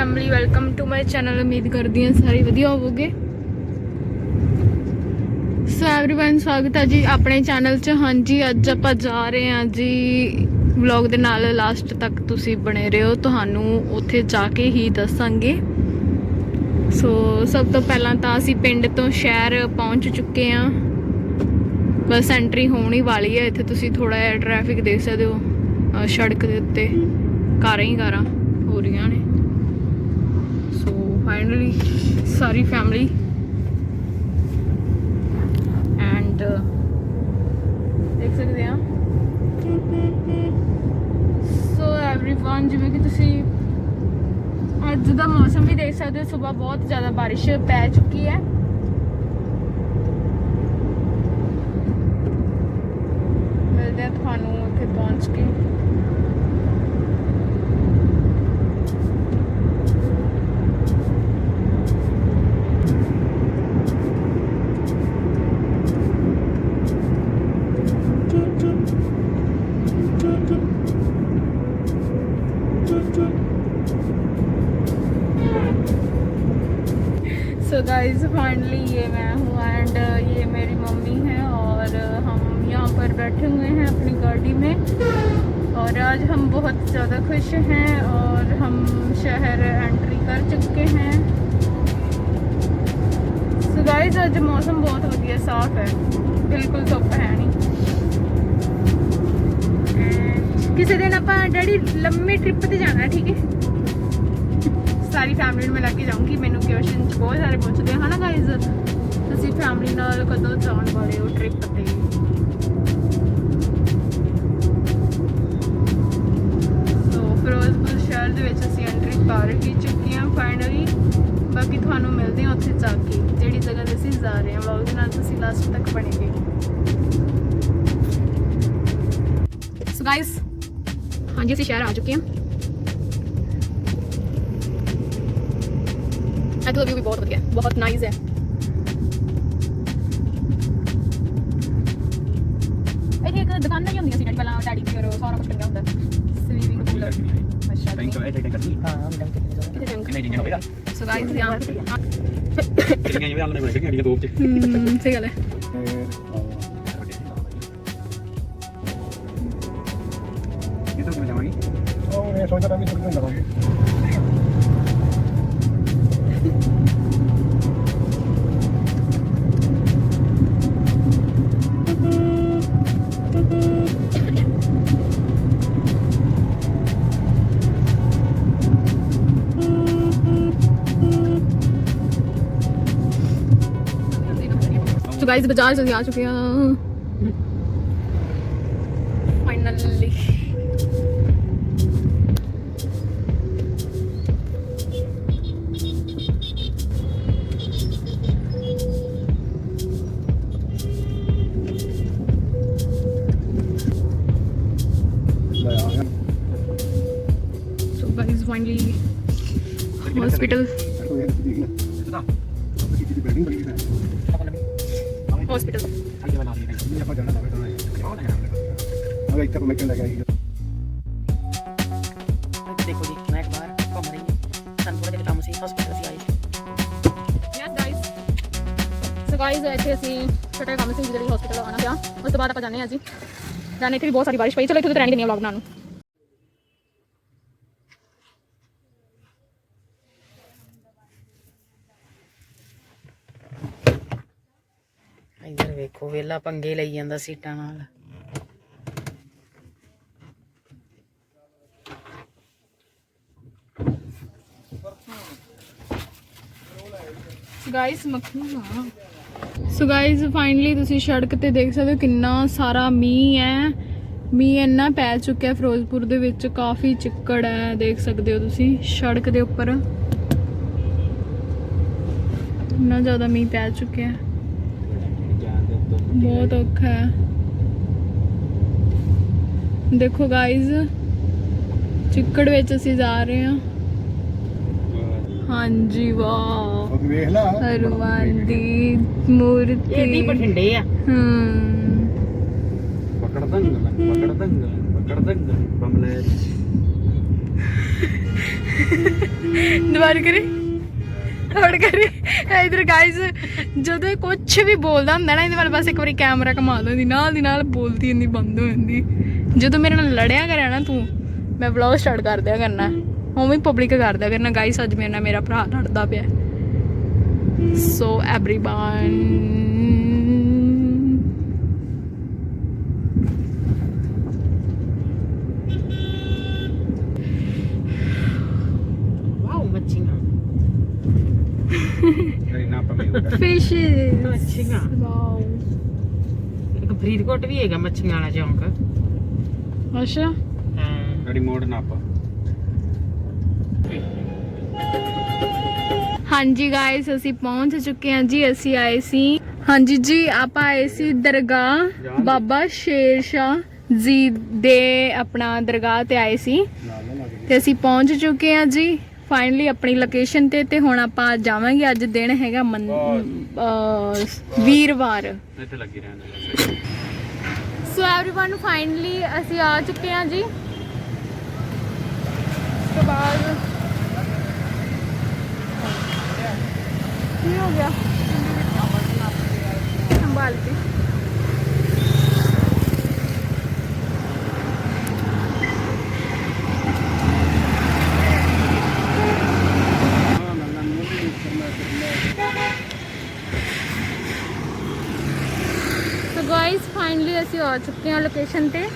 family welcome to my channel ਉਮੀਦ ਕਰਦੀ ਹਾਂ ਸਾਰੇ ਵਧੀਆ ਹੋਵੋਗੇ ਸੋ एवरीवन ਸਵਾਗਤ ਹੈ ਜੀ ਆਪਣੇ ਚੈਨਲ 'ਚ ਹਾਂਜੀ ਅੱਜ ਆਪਾਂ ਜਾ ਰਹੇ ਹਾਂ ਜੀ ਵਲੌਗ ਦੇ ਨਾਲ ਲਾਸਟ ਤੱਕ ਤੁਸੀਂ ਬਣੇ ਰਹੋ ਤੁਹਾਨੂੰ ਉੱਥੇ ਜਾ ਕੇ ਹੀ ਦੱਸਾਂਗੇ ਸੋ ਸਭ ਤੋਂ ਪਹਿਲਾਂ ਤਾਂ ਅਸੀਂ ਪਿੰਡ ਤੋਂ ਸ਼ਹਿਰ ਪਹੁੰਚ ਚੁੱਕੇ ਹਾਂ ਬਸ ਐਂਟਰੀ ਹੋਣ ਹੀ ਵਾਲੀ ਹੈ ਇੱਥੇ ਤੁਸੀਂ ਥੋੜਾ ਜਿਹਾ ਟ੍ਰੈਫਿਕ ਦੇਖ ਸਕਦੇ ਹੋ ਅਹ ਸੜਕ ਦੇ ਉੱਤੇ ਕਾਰਾਂ ਹੀ ਕਾਰਾਂ ਹੋ ਰਹੀਆਂ ਨੇ so finally sorry family and ਦੇਖ ਸਕਦੇ ਆ ਸੋ एवरीवन ਜਿਵੇਂ ਕਿ ਤੁਸੀਂ ਅੱਜ ਦਾ ਮੌਸਮ ਵੀ ਦੇਖ ਸਕਦੇ ਹੋ ਸਵੇਰ ਬਹੁਤ ਜ਼ਿਆਦਾ ਬਾਰਿਸ਼ ਪੈ ਚੁੱਕੀ ਹੈ ਮਿਲਦੇ ਆ ਤੁਹਾਨੂੰ ਉੱਥੇ ਪਹੁੰਚ ਕੇ ਬਹੁਤ ਵਧੀਆ, ਸਾਫ਼ ਹੈ। ਬਿਲਕੁਲ ਧੁੱਪ ਹੈ ਨਹੀਂ। ਕਿਸੇ ਦਿਨ ਆਪਾਂ ਡੈਡੀ ਲੰਮੇ ਟ੍ਰਿਪ ਤੇ ਜਾਣਾ, ਠੀਕ ਹੈ? ਸਾਰੀ ਫੈਮਿਲੀ ਨੂੰ ਲੈ ਕੇ ਜਾਊਂਗੀ। ਮੈਨੂੰ ਕੁਐਸਚਨ ਬਹੁਤ ਸਾਰੇ ਪੁੱਛਦੇ ਹਨਾ ਗਾਇਜ਼ ਤੁਸੀਂ ਫੈਮਿਲੀ ਨਾਲ ਕਦੋਂ ਜਾਣ ਵਾਲੇ ਹੋ ਟ੍ਰਿਪ ਤੇ? ਫਿਰੋਜ਼ਪੁਰ ਸ਼ਹਿਰ ਦੇ ਵਿੱਚ ਅਸੀਂ ਐਂਟਰੀ ਕਰ ਹੀ ਚੁੱਕੀ ਹਾਂ ਫਾਈਨਲੀ ਬਾਕੀ ਤੁਹਾਨੂੰ ਮਿਲਦੇ ਹਾਂ ਉੱਥੇ ਜਾ ਕੇ। ਜਿਹੜੀ ਜਗ੍ਹਾ ਤੇ ਅਸੀਂ ਜਾ ਰਹੇ ਹਾਂ ਵਲੌਗ ਦੇ ਨਾਲ ਤੁਸੀਂ ਲਾਸਟ ਤੱਕ ਬਣੇਗੇ ਸੋ ਗਾਇਜ਼ ਹਾਂਜੀ ਅਸੀਂ ਸ਼ਹਿਰ ਆ ਚੁੱਕੇ ਹਾਂ ਇੱਥੋਂ ਦਾ ਵਿਊ ਵੀ ਬਹੁਤ ਵਧੀਆ ਹੈ ਬਹੁਤ ਨਾਈਸ ਹੈ ਇੱਥੇ ਇੱਕ ਦੁਕਾਨਾਂ ਹੀ ਹੁੰਦੀਆਂ ਸੀ ਜਿਹੜੀ ਪਹਿਲਾਂ ਡੈਡੀ ਦੀ ਔਰ ਸਾਰਾ ਕੁਝ ਟੰਗਿਆ ਹੁੰਦਾ ਸਵੀਮਿੰਗ ਪੂਲ ਅੱਛਾ Tengo, eh, tengo aquí. So Tiene dinero, mira. Guys ਯਾਰ ঠিক আছে itu punya lagi oh ya soalnya kami terkenal guys ਬਾਜ਼ਾਰ ਚ ਅਸੀਂ ਆ ਚੁੱਕੇ ਹਾਂ। ਫਾਈਨਲੀ ਲੈ ਆ ਗਿਆ ਸੋ ਥੋੜਾ ਜਿਹਾ ਕੰਮ ਸੀ ਹਸਪੀਟਲ ਸੀ ਆਏ। ਯੈਸ ਗਾਇਸ ਸੋ ਗਾਇਸ ਇੱਥੇ ਅਸੀਂ ਛੋਟਾ ਕੰਮ ਸੀ ਜਿਹੜੀ ਹਸਪੀਟਲ ਆਉਣਾ ਪਿਆ ਉਸ ਤੋਂ ਬਾਅਦ ਆਪਾਂ ਜਾਂਦੇ ਹਾਂ ਜੀ। ਜਾਣੇ ਇੱਥੇ ਵੀ ਬਹੁਤ ਸਾਰੀ ਬਾਰਿਸ਼ ਪਈ। ਚਲੋ ਇੱਥੇ ਤਾਂ ਰਹਿਣ ਦਿੰਦੇ ਵਲੌਗ ਬਣਾਉਣ ਨੂੰ। ਇੱਧਰ ਵੇਖੋ ਵੇਲਾ ਪੰਗੇ ਲਈ ਜਾਂਦਾ ਸੀਟਾਂ ਨਾਲ। ਗਾਇਸ ਮੱਖੀਆਂ ਸੋ ਗਾਇਸ ਫਾਈਨਲੀ ਤੁਸੀਂ ਸੜਕ ਤੇ ਦੇਖ ਸਕਦੇ ਹੋ ਕਿੰਨਾ ਸਾਰਾ ਮੀਂਹ ਹੈ। ਮੀਂਹ ਇੰਨਾ ਪੈ ਚੁੱਕਿਆ ਫਿਰੋਜ਼ਪੁਰ ਦੇ ਵਿੱਚ ਕਾਫੀ ਚਿੱਕੜ ਹੈ, ਦੇਖ ਸਕਦੇ ਹੋ ਤੁਸੀਂ ਸੜਕ ਦੇ ਉੱਪਰ। ਇੰਨਾ ਜ਼ਿਆਦਾ ਮੀਂਹ ਪੈ ਚੁੱਕਿਆ ਹੈ। ਬਹੁਤ ਔਖਾ ਹੈ। ਦੇਖੋ ਗਾਇਸ ਚਿੱਕੜ ਵਿੱਚ ਅਸੀਂ ਜਾ ਰਹੇ ਹਾਂ। ਹਾਂਜੀ ਵਾਹ। ਉਹ ਵੇਖ ਲੈ। ਹਨੂਮਾਨ ਦੀ ਮੂਰਤੀ। ਇਹ ਵੀ ਬਠਿੰਡੇ ਆ। ਹਮ Bakar tanggal, bakar tanggal, bakar tanggal. Bangladesh. ਦੁਬਾਰਾ ਕਰੀ। ਹੋਰ ਕਰੀ। ਇਧਰ ਗਾਇਸ ਜਦੋਂ ਕੁਝ ਵੀ ਬੋਲਦਾ ਹੁੰਦਾ ਨਾ ਇਹਦੇ ਵੱਲ ਬਸ ਇੱਕ ਵਾਰੀ ਕੈਮਰਾ ਘੁਮਾ ਦਿੰਦੀ ਨਾਲ ਦੀ ਨਾਲ ਬੋਲਦੀ ਇੰਨੀ ਬੰਦ ਹੋ ਜਾਂਦੀ। ਜਦੋਂ ਮੇਰੇ ਨਾਲ ਲੜਿਆ ਕਰਿਆ ਨਾ ਤੂੰ ਮੈਂ ਵਲੌਗ ਸਟਾਰਟ ਕਰ ਦਿਆ ਕਰਨਾ। ਉਵੇਂ ਪਬਲਿਕ ਕਰ ਦਿਆ ਕਰਨਾ ਗਾਇਸ ਅੱਜ ਮੇਰੇ ਨਾਲ ਮੇਰਾ ਭਰਾ ਲੜਦਾ ਪਿਆ ਸੋ एवरीवन ਵਾਓ ਮੱਛੀਆਂ ਜਿਹੜੀ ਨਾ ਆਪਾਂ ਮਿਲੂਗਾ ਫਿਸ਼ਸ ਮੱਛੀਆਂ ਵਾਓ ਇੱਕ ਫਰੀਦਕੋਟ ਵੀ ਹੈਗਾ ਮੱਛੀਆਂ ਵਾਲਾ ਚੌਂਕ ਅੱਛਾ ਹਾਂ ਜਿਹੜੀ ਮੋੜ ਹਾਂਜੀ ਗਾਇਸ ਅਸੀਂ ਪਹੁੰਚ ਚੁੱਕੇ ਹਾਂ ਜੀ ਅਸੀਂ ਆਏ ਸੀ ਹਾਂਜੀ ਜੀ ਆਪਾਂ ਆਏ ਸੀ ਦਰਗਾਹ ਬਾਬਾ ਸ਼ੇਰ ਸ਼ਾਹ ਜੀ ਦੇ ਆਪਣਾ ਦਰਗਾਹ ਤੇ ਆਏ ਸੀ ਤੇ ਅਸੀਂ ਪਹੁੰਚ ਚੁੱਕੇ ਹਾਂ ਜੀ ਫਾਈਨਲੀ ਆਪਣੀ ਲੋਕੇਸ਼ਨ ਤੇ ਤੇ ਹੁਣ ਆਪਾਂ ਜਾਵਾਂਗੇ ਅੱਜ ਦਿਨ ਹੈਗਾ ਮੰਨ- ਅਹ ਵੀਰਵਾਰ ਇੱਥੇ ਲੱਗੀ ਰਹਿੰਦੇ ਸੋ एवरीवन ਫਾਈਨਲੀ ਅਸੀਂ ਆ ਚੁੱਕੇ ਹਾਂ ਜੀ ਉਸ ਤੋਂ ਬਾਅਦ ਕੀ ਹੋ ਗਿਆ ਸੰਭਾਲ ਕੇ ਸੋ ਗਾਇਸ ਫਾਈਨਲੀ ਅਸੀਂ ਆ ਚੁੱਕੇ ਹਾਂ ਲੋਕੇਸ਼ਨ ਤੇ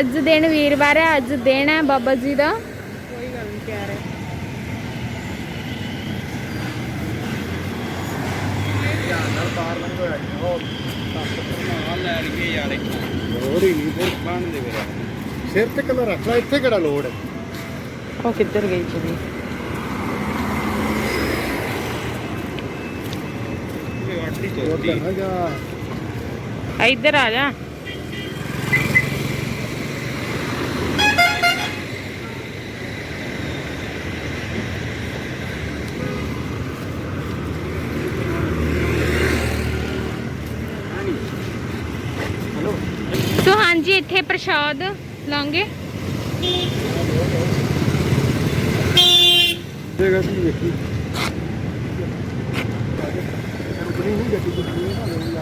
ਅੱਜ ਦਿਨ ਵੀਰਵਾਰ ਹੈ ਅੱਜ ਦਿਨ ਹੈ ਬਾਬਾ ਜੀ ਦਾ। ਕੋਈ ਗੱਲ ਨਹੀਂ ਕਹਿ ਰਹੇ ਲੈ ਲਈਏ ਯਾਰ ਇੱਕ ਲੋੜ ਹੀ ਨਹੀਂ ਫਿਰ ਬੰਨ ਦੇ ਵੀਰੇ ਸਿਰ ਤੇ ਕਲਾ ਰੱਖ ਲੈ ਇੱਥੇ ਕਿਹੜਾ ਲੋੜ ਹੈ? ਉਹ ਕਿੱਧਰ ਗਈ ਚਲੀ ਇਹ ਨਾ ਜਾ ਇੱਧਰ ਆ ਜਾ। ਸੋ ਇੱਥੇ ਪ੍ਰਸ਼ਾਦ ਲਾਂਗੇ। ਜਗ੍ਹਾ ਸੀ ਵੇਖੀ। ਰੁਕਣੀ ਨਹੀਂ ਗੱਡੀ ਗੁੱਡੀ ਨਾ ਲੋੜੀ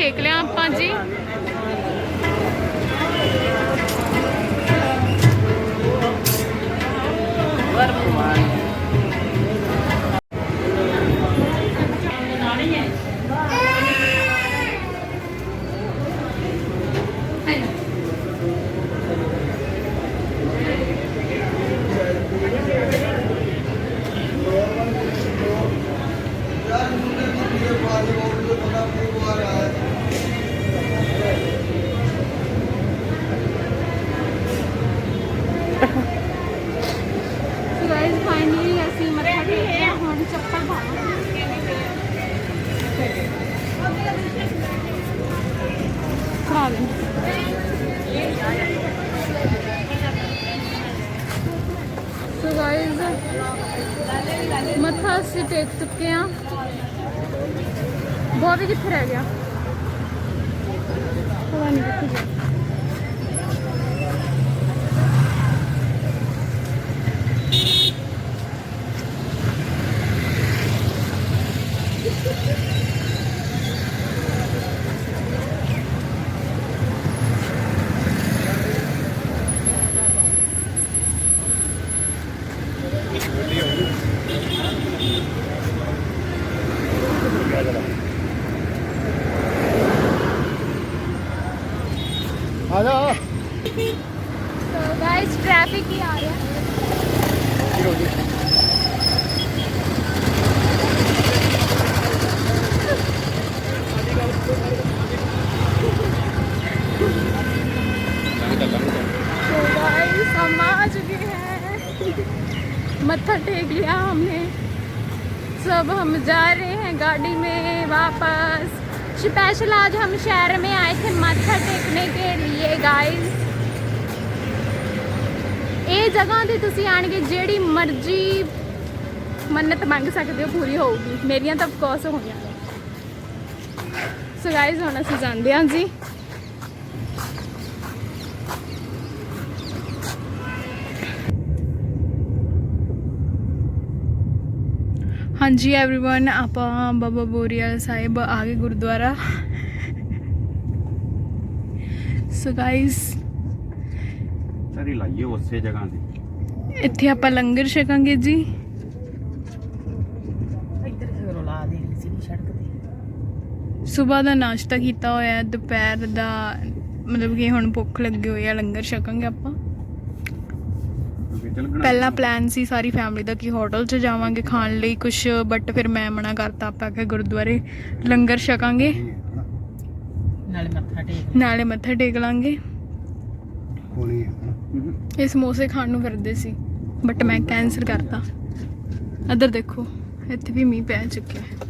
ਟੇਕ ਲਿਆ ਅਸੀਂ ਟੇਕ ਚੁੱਕੇ ਆ ਬੋਬੀ ਕਿੱਥੇ ਰਹਿ ਗਿਆ। ਪਤਾ ਨਹੀਂ ਕਿੱਥੇ ਗਿਆ। सब हम जा रहे हैं गाड़ी में वापस स्पेशल आज हम शहर में आए थे मत्था टेकने के लिए गाइस ਇਹ ਜਗ੍ਹਾ ਤੇ ਤੁਸੀਂ ਆਣ ਕੇ ਜਿਹੜੀ ਮਰਜ਼ੀ ਮੰਨਤ ਮੰਗ ਸਕਦੇ ਹੋ ਪੂਰੀ ਹੋਊਗੀ ਮੇਰੀਆਂ ਤਾਂ ਕੋਸ ਹੋਈਆਂ ਨੇ ਸੋ ਗਾਇਸ ਹੁਣ ਅਸੀਂ ਜਾਂਦੇ ਹਾਂ ਜੀ ਹਾਂਜੀ एवरीवन ਆਪਾਂ ਬਾਬਾ ਬੋਰੀਆਲ ਸਾਹਿਬ ਆ ਗਏ ਗੁਰਦੁਆਰਾ ਸੋ ਗਾਇਸ ਸਾਰੀ ਲਾਈਏ ਉਸੇ ਜਗ੍ਹਾ ਤੇ ਇੱਥੇ ਆਪਾਂ ਲੰਗਰ ਛਕਾਂਗੇ ਜੀ ਇੱਧਰ ਫਿਰ ਲਾ ਦੇ ਸੀ ਸੜਕ ਤੇ ਸਵੇਰ ਦਾ ਨਾਸ਼ਤਾ ਕੀਤਾ ਹੋਇਆ ਹੈ, ਦੁਪਹਿਰ ਦਾ ਮਤਲਬ ਕਿ ਹੁਣ ਭੁੱਖ ਲੱਗੀ ਹੋਈ ਆ ਲੰਗਰ ਛਕਾਂਗੇ ਆਪਾਂ ਕਿਉਂਕਿ ਚੱਲ ਗਣਾ ਪਹਿਲਾ ਪਲਾਨ ਸੀ ਸਾਰੀ ਫੈਮਿਲੀ ਦਾ ਕਿ ਹੋਟਲ 'ਚ ਜਾਵਾਂਗੇ ਖਾਣ ਲਈ ਕੁਝ ਬਟ ਫਿਰ ਮੈਂ ਮਨਾ ਕਰਤਾ ਆਪਾਂ ਕਿ ਗੁਰਦੁਆਰੇ ਲੰਗਰ ਛਕਾਂਗੇ। ਨਾਲੇ ਮੱਥਾ ਟੇਕ ਨਾਲੇ ਮੱਥਾ ਟੇਕ ਲਾਂਗੇ। ਕੋਣੀ ਇਹ ਸਮੋਸੇ ਖਾਣ ਨੂੰ ਫਿਰਦੇ ਸੀ ਬਟ ਮੈਂ ਕੈਂਸਲ ਕਰਤਾ। ਇੱਧਰ ਦੇਖੋ ਇੱਥੇ ਵੀ ਮੀਂਹ ਪੈ ਚੁੱਕਿਆ ਹੈ।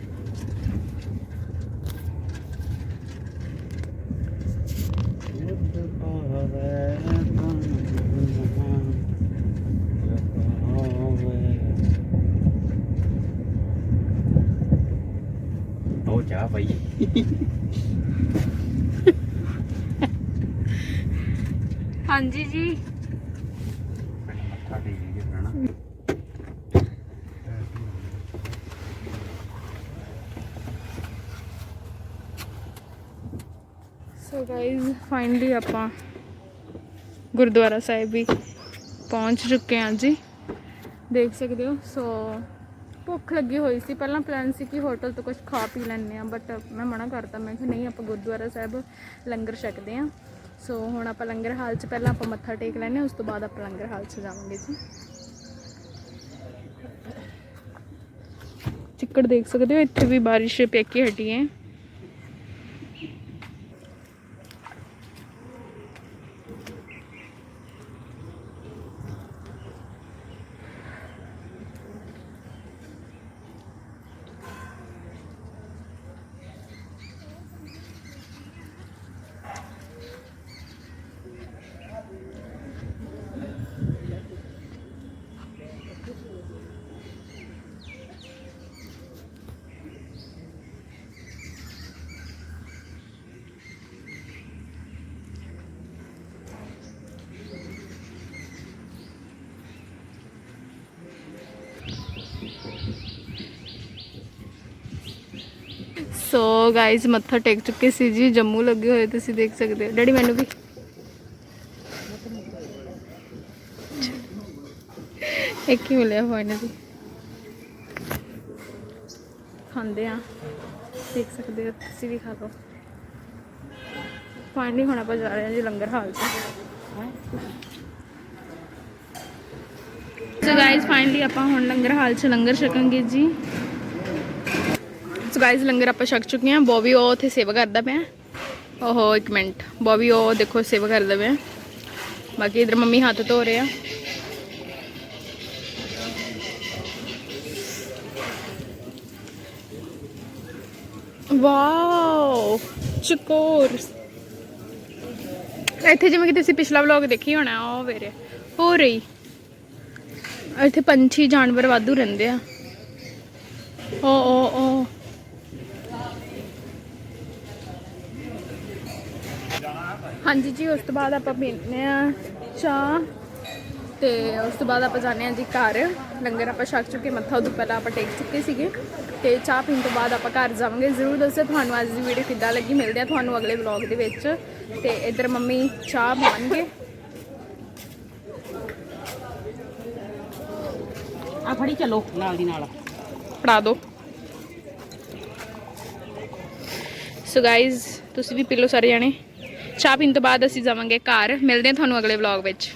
ਪਈ ਹਾਂਜੀ ਜੀ। ਪਹਿਲਾਂ ਮੱਥਾ ਟੇਕ ਕੇ ਰਹਿਣਾ ਸੋ ਗਾਇਜ਼ ਫਾਈਨਲੀ ਆਪਾਂ ਗੁਰਦੁਆਰਾ ਸਾਹਿਬ ਵੀ ਪਹੁੰਚ ਚੁੱਕੇ ਹਾਂ ਜੀ। ਦੇਖ ਸਕਦੇ ਹੋ ਸੋ ਭੁੱਖ ਲੱਗੀ ਹੋਈ ਸੀ। ਪਹਿਲਾਂ ਪਲਾਨ ਸੀ ਕਿ ਹੋਟਲ ਤੋਂ ਕੁਝ ਖਾ ਪੀ ਲੈਂਦੇ ਆ ਬਟ ਮੈਂ ਮਨਾ ਕਰਤਾ। ਮੈਂ ਕਿਹਾ ਨਹੀਂ, ਆਪਾਂ ਗੁਰਦੁਆਰਾ ਸਾਹਿਬ ਲੰਗਰ ਛਕਦੇ ਆ ਸੋ ਹੁਣ ਆਪਾਂ ਲੰਗਰ ਹਾਲ 'ਚ ਪਹਿਲਾਂ ਆਪਾਂ ਮੱਥਾ ਟੇਕ ਲੈਂਦੇ ਹਾਂ, ਉਸ ਤੋਂ ਬਾਅਦ ਆਪਾਂ ਲੰਗਰ ਹਾਲ 'ਚ ਜਾਵਾਂਗੇ ਜੀ। ਚਿੱਕੜ ਦੇਖ ਸਕਦੇ ਹੋ, ਇੱਥੇ ਵੀ ਬਾਰਿਸ਼ ਪੈ ਕੇ ਹਟੀ ਹੈ। ਸੋ ਗਾਇਜ਼ ਮੱਥਾ ਟੇਕ ਚੁੱਕੇ ਸੀ ਜੀ। ਜੰਮੂ ਲੱਗੇ ਹੋਏ ਤੁਸੀਂ ਦੇਖ ਸਕਦੇ ਹੋ। ਡੈਡੀ, ਮੈਨੂੰ ਵੀ। ਇੱਕ ਹੀ ਮਿਲਿਆ ਫਾਈਨਲੀ ਖਾਂਦੇ ਆ। ਦੇਖ ਸਕਦੇ ਹੋ, ਤੁਸੀਂ ਵੀ ਖਾ ਲਓ। ਫਾਈਨਲੀ ਹੁਣ ਆਪਾਂ ਜਾ ਰਹੇ ਹਾਂ ਜੀ ਲੰਗਰ ਹਾਲ 'ਚ ਸੋ ਗਾਇਜ਼ ਫਾਈਨਲੀ ਆਪਾਂ ਹੁਣ ਲੰਗਰ ਹਾਲ 'ਚ ਲੰਗਰ ਛਕਾਂਗੇ ਜੀ। ਗਾਇਜ਼ ਲੰਗਰ ਆਪਾਂ ਛਕ ਚੁੱਕੇ ਹਾਂ। ਬੋਬੀ ਉਹ ਉੱਥੇ ਸੇਵਾ ਕਰਦਾ ਪਿਆ। ਓਹੋ ਇੱਕ ਮਿੰਟ। ਬੋਬੀ ਉਹ ਦੇਖੋ ਸੇਵਾ ਕਰਦਾ ਪਿਆ। ਬਾਕੀ ਇਧਰ ਮੰਮੀ ਹੱਥ ਧੋ ਰਹੇ ਆ। ਵਾਓ, ਚਕੋਰ। ਇੱਥੇ ਜਿਵੇਂ ਕਿ ਤੁਸੀਂ ਪਿਛਲਾ ਵਲੌਗ ਦੇਖੀ ਹੋਣਾ, ਉਹ ਵੇਰੇ। ਹੋ ਰਹੀ। ਇੱਥੇ ਪੰਛੀ, ਜਾਨਵਰ ਵਾਧੂ ਰਹਿੰਦੇ ਆ। ਓ ਓ ਓ। ਹਾਂਜੀ ਜੀ ਉਸ ਤੋਂ ਬਾਅਦ ਆਪਾਂ ਪੀਂਦੇ ਆ ਚਾਹ ਤੇ ਉਸ ਤੋਂ ਬਾਅਦ ਆਪਾਂ ਜਾਂਦੇ ਆ ਜੀ ਘਰ। ਲੰਗਰ ਆਪਾਂ ਛਕ ਚੁੱਕੇ ਮੱਥਾ ਉਦੋਂ ਪਹਿਲਾਂ ਆਪਾਂ ਟੇਕ ਚੁੱਕੇ ਸੀਗੇ। ਤੇ ਚਾਹ ਪੀਣ ਤੋਂ ਬਾਅਦ ਆਪਾਂ ਘਰ ਜਾਵਾਂਗੇ। ਜ਼ਰੂਰ ਦੱਸਿਓ ਤੁਹਾਨੂੰ ਅੱਜ ਦੀ ਵੀਡੀਓ ਕਿੱਦਾਂ ਲੱਗੀ ਮਿਲਦੇ ਆ ਤੁਹਾਨੂੰ ਅਗਲੇ ਵਲੌਗ ਦੇ ਵਿੱਚ। ਤੇ ਇੱਧਰ ਮੰਮੀ ਚਾਹ ਬਣਾਉਣਗੇ। ਆ ਫੜੀ ਚੱਲੋ ਨਾਲ ਦੀ ਨਾਲ। ਫੜਾ ਦਿਓ ਸੋ ਗਾਇਜ਼ ਤੁਸੀਂ ਵੀ ਪੀ ਲਓ ਸਾਰੇ ਜਾਣੇ। ਚਾਹ ਪੀਣ ਤੋਂ ਬਾਅਦ ਅਸੀਂ ਜਾਵਾਂਗੇ ਘਰ। ਮਿਲਦੇ ਹਾਂ ਤੁਹਾਨੂੰ ਅਗਲੇ ਵਲੌਗ ਵਿੱਚ।